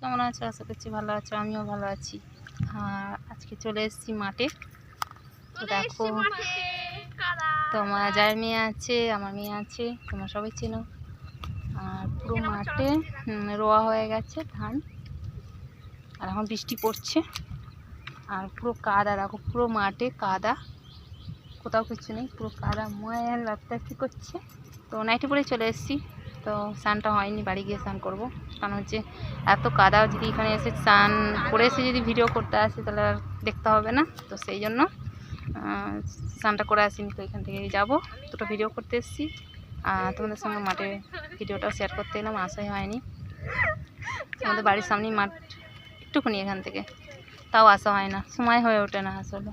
কেমন আছো? আশা করছি ভালো আছো আমিও ভালো আছি। আর আজকে চলে এসেছি মাঠে। তো দেখো তোমার যার মেয়ে আছে আমার মেয়ে আছে তোমরা সবাই চেনো। আর পুরো মাঠে রোয়া হয়ে গেছে ধান। আর এখন বৃষ্টি পড়ছে। আর পুরো কাদা দেখো পুরো মাঠে কাদা। কোথাও কিছু নেই পুরো কাদা ময়াল বাচ্চা কী করছে? তো নাইটি পরে চলে এসেছি। তো স্নানটা হয়নি, বাড়ি গিয়ে স্নান করব। কারণ হচ্ছে এত কাদা, যদি এখানে এসে স্নান করে এসে যদি ভিডিও করতে আসি, তাহলে আর দেখতে হবে না। তো সেই জন্য স্নানটা করে আসিনি, তো এখান থেকে যাব। দুটো ভিডিও করতে এসেছি। আর তোমাদের সঙ্গে মাঠে ভিডিওটাও শেয়ার করতে এলাম আসাই হয়নি। আমাদের বাড়ির সামনেই মাঠ, একটুখানি এখান থেকে। তাও আসা হয় না, সময় হয়ে ওঠে না আসলে।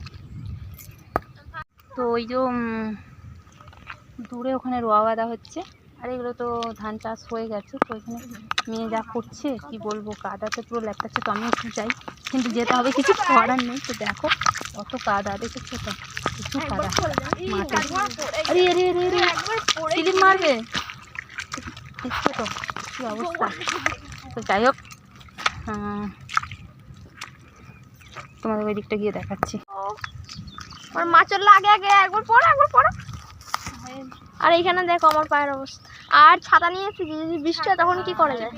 তো ওই যে দূরে ওখানে রোয়া বাঁধা হচ্ছে। আর এগুলো তো ধান চাষ হয়ে গেছে তো এখানে মেয়ে যা করছে কি বলব কাদাতে পুরো ল্যাপটাচ্ছে তো আমি একটু যাই। কিন্তু যেতে হবে কিছু করার নেই তো দেখো কত কাদা দেখেছ তো প্রচুর কাদা। মাঠে। আরে আরে আরে আরে। স্লিপ মারবে? দেখছ তো কি অবস্থা? তো যাই হোক তোমাদের ওই দিকটা গিয়ে দেখাচ্ছি। আমার মাছের লাগে আগে একবার পড়ো একবার পড়ো। আর এইখানে দেখো আমার পায়ের অবস্থা। আর ছাতা নিয়ে এসেছি যদি বৃষ্টি হয় তখন কি করা যায়?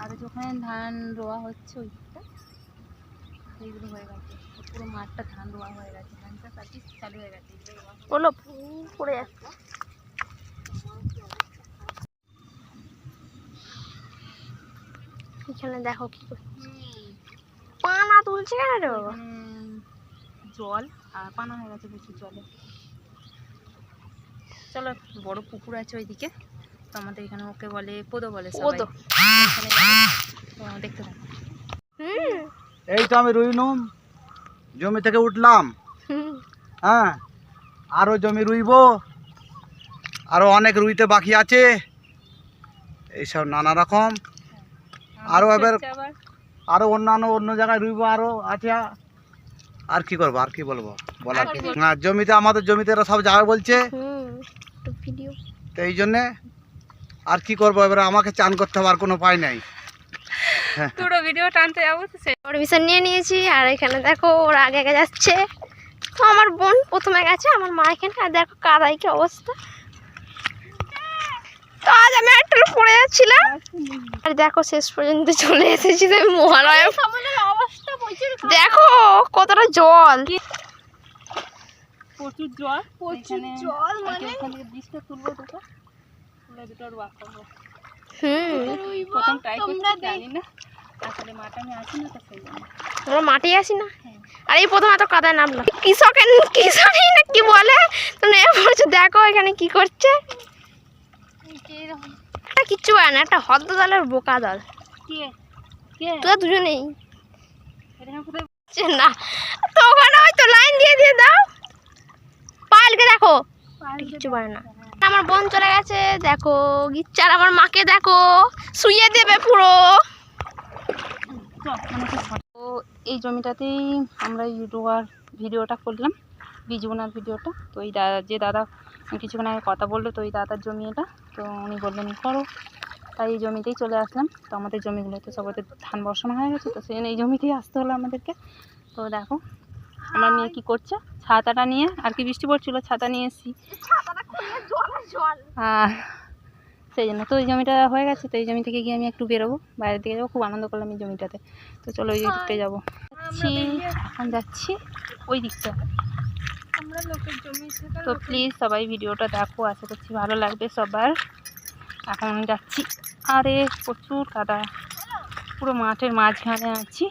আর যেখানে ধান রোয়া হচ্ছে ওই দিকটা সেইগুলো হয়ে গেছে। পুরো মাঠটা ধান রোয়া হয়ে গেছে। ধান চাষ চালু হয়ে গেছে। এইগুলো হয়ে- বলো পড়ে যাচ্ছে। এখানে দেখো কি পানা তুলছে কেন রে বাবা? জল। আর পানা হয়ে গেছে প্রচুর জলে। চলো বড় পুকুর আছে ওইদিকে। তো আমাদের এখানে ওকে বলে পোদো বলে পোদো। দেখতে থাকো। এই তো আমি রুইনুম জমি থেকে উঠলাম। হ্যাঁ আরও জমি রুইব। আরও অনেক রুইতে বাকি আছে। এইসব নানা রকম। আরও এবার- আরও অন্যান্য অন্য জায়গায় রুইব আরও আছে। আর কি করব আর কি বলব? বলার? হ্যাঁ জমিতে আমাদের জমিতে এরা সব যাবে বলছে। ভিডিও। তো এই জন্যে আর কি করব? এবার আমাকে চান করতে হবে আর কোনো উপায় নাই। পুরো ভিডিও টানতে যাব তো সে। পারমিশন নিয়ে নিয়েছি আর এখানে দেখো ওরা আগে আগে যাচ্ছে। তো আমার বোন প্রথমে গেছে আমার মা এখানে আর দেখো কাদাই কি অবস্থা। তো আজ আমি একটা পড়ে যাচ্ছিলাম। আর দেখো শেষ পর্যন্ত চলে এসেছি আমি মহালয়া। অবস্থা দেখো কতটা জল। প্রচুর জল। প্রচুর জল মানে? ওখান থেকে তুলবো দুটো। তুলে করব। প্রথম ট্রাই করছি জানি না। আসলে মাঠে আমি আসি না তো সেই জন্য। আমরা মাঠে আসি না? আর এই প্রথম এত কাদায় নামলাম। কৃষকের কৃষকই না কি বলে? দেখো এখানে কি করছে। একটা কিচ্ছু না একটা হদ্দ দলের বোকা দল। তোরা দুজনেই। এখানে না তো ওখানে ওই তো লাইন দিয়ে দিয়ে দাও। পায়েলকে দেখো। কিচ্ছু পারে না। আমার বোন চলে গেছে দেখো। গিচ্চার আমার মাকে দেখো। শুয়ে দেবে পুরো। তো এই জমিটাতেই আমরা রোয়ার ভিডিওটা করলাম বীজ বোনার ভিডিওটা। তো এই দাদা যে দাদা কিছুক্ষণ আগে কথা বলল তো ওই দাদার জমি এটা। তো উনি বললেন করো। তাই এই জমিতেই চলে আসলাম। তো আমাদের জমিগুলোতে সবাইতে ধান বসানো হয়ে গেছে। তো সেই জন্য এই জমিতেই আসতে হলো আমাদেরকে। তো দেখো আমার মেয়ে কী করছে? ছাতাটা নিয়ে আর কি বৃষ্টি পড়ছিলো? ছাতা নিয়ে এসেছি। আর সেই জন্য। তো ওই জমিটা হয়ে গেছে তো এই জমি থেকে গিয়ে আমি একটু বেরোবো। বাইরের দিকে যাব। খুব আনন্দ করলাম এই জমিটাতে। তো চলো ওই দিকটায় যাব। যাচ্ছি এখন যাচ্ছি ওই দিকটা তো প্লিজ সবাই ভিডিওটা দেখো। আশা করছি ভালো লাগবে সবার। এখন যাচ্ছি। আরে প্রচুর কাদা। পুরো মাঠের মাঝখানে আছি।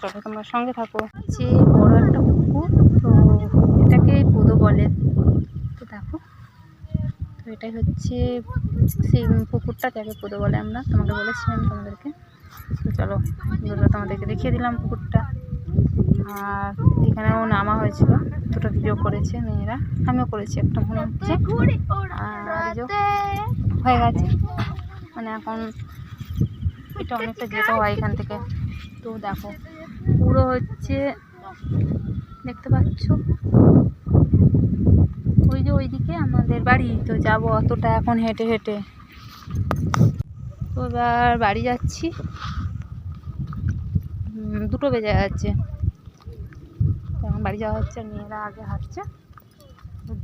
চলো, তোমরা সঙ্গে থাকো। যে বড় একটা পুকুর, তো এটাকে পোদো বলে। তো দেখো, তো এটাই হচ্ছে সেই পুকুরটা যাকে পোদো বলে আমরা, তোমাকে বলেছিলাম তোমাদেরকে। তো চলো এগুলো তোমাদেরকে দেখিয়ে দিলাম পুকুরটা। আর এখানেও নামা হয়েছিল, দুটো ভিডিও করেছে মেয়েরা। আমিও করেছি, একটা মনে হচ্ছে। আর হয়ে গেছে। মানে এখন এটা অনেকটা যেতে হয় এখান থেকে। তো দেখো পুরো হচ্ছে দেখতে পাচ্ছ? ওই যে ওইদিকে আমাদের বাড়ি, তো যাব অতটা এখন হেঁটে হেঁটে। তো এবার বাড়ি যাচ্ছি। দুটো বেজে যাচ্ছে এখন বাড়ি যাওয়া হচ্ছে, মেয়েরা আগে হাঁটছে।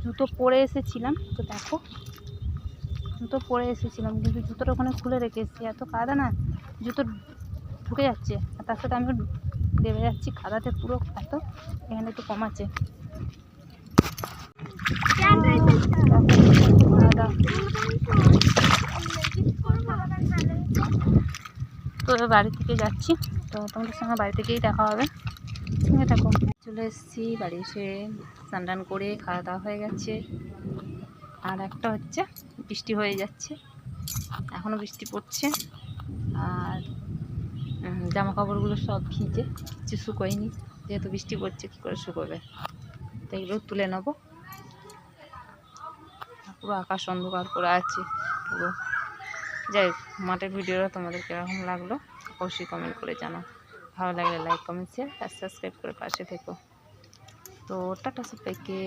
জুতো পরে এসেছিলাম, তো দেখো। জুতো পরে এসেছিলাম, কিন্তু জুতোটা ওখানে খুলে রেখেছি এত কাদা না, জুতো ঢুকে যাচ্ছে। আর তার সাথে আমি দেবে যাচ্ছি কাদাতে পুরো এত, এখানে একটু কম আছে। তো বাড়ি থেকে যাচ্ছি, তো তোমাদের সঙ্গে বাড়ি থেকেই দেখা হবে। সঙ্গে থাকো। চলে এসেছি, বাড়ি এসে স্নান করে খাওয়া দাওয়া হয়ে গেছে। আর একটা হচ্ছে, বৃষ্টি হয়ে যাচ্ছে। এখনও বৃষ্টি পড়ছে। জামা কাপড়গুলো সব ভিজে কিছু শুকোয়নি। যেহেতু বৃষ্টি পড়ছে, কী করে শুকোবে? তো এগুলো তুলে নেব। পুরো আকাশ অন্ধকার করে আছে, পুরো। যাই মাঠের ভিডিওটা তোমাদের কীরকম লাগল অবশ্যই কমেন্ট করে জানাও। ভালো লাগলে লাইক কমেন্ট শেয়ার আর সাবস্ক্রাইব করে পাশে থেকো। তো টাটা সবাইকে।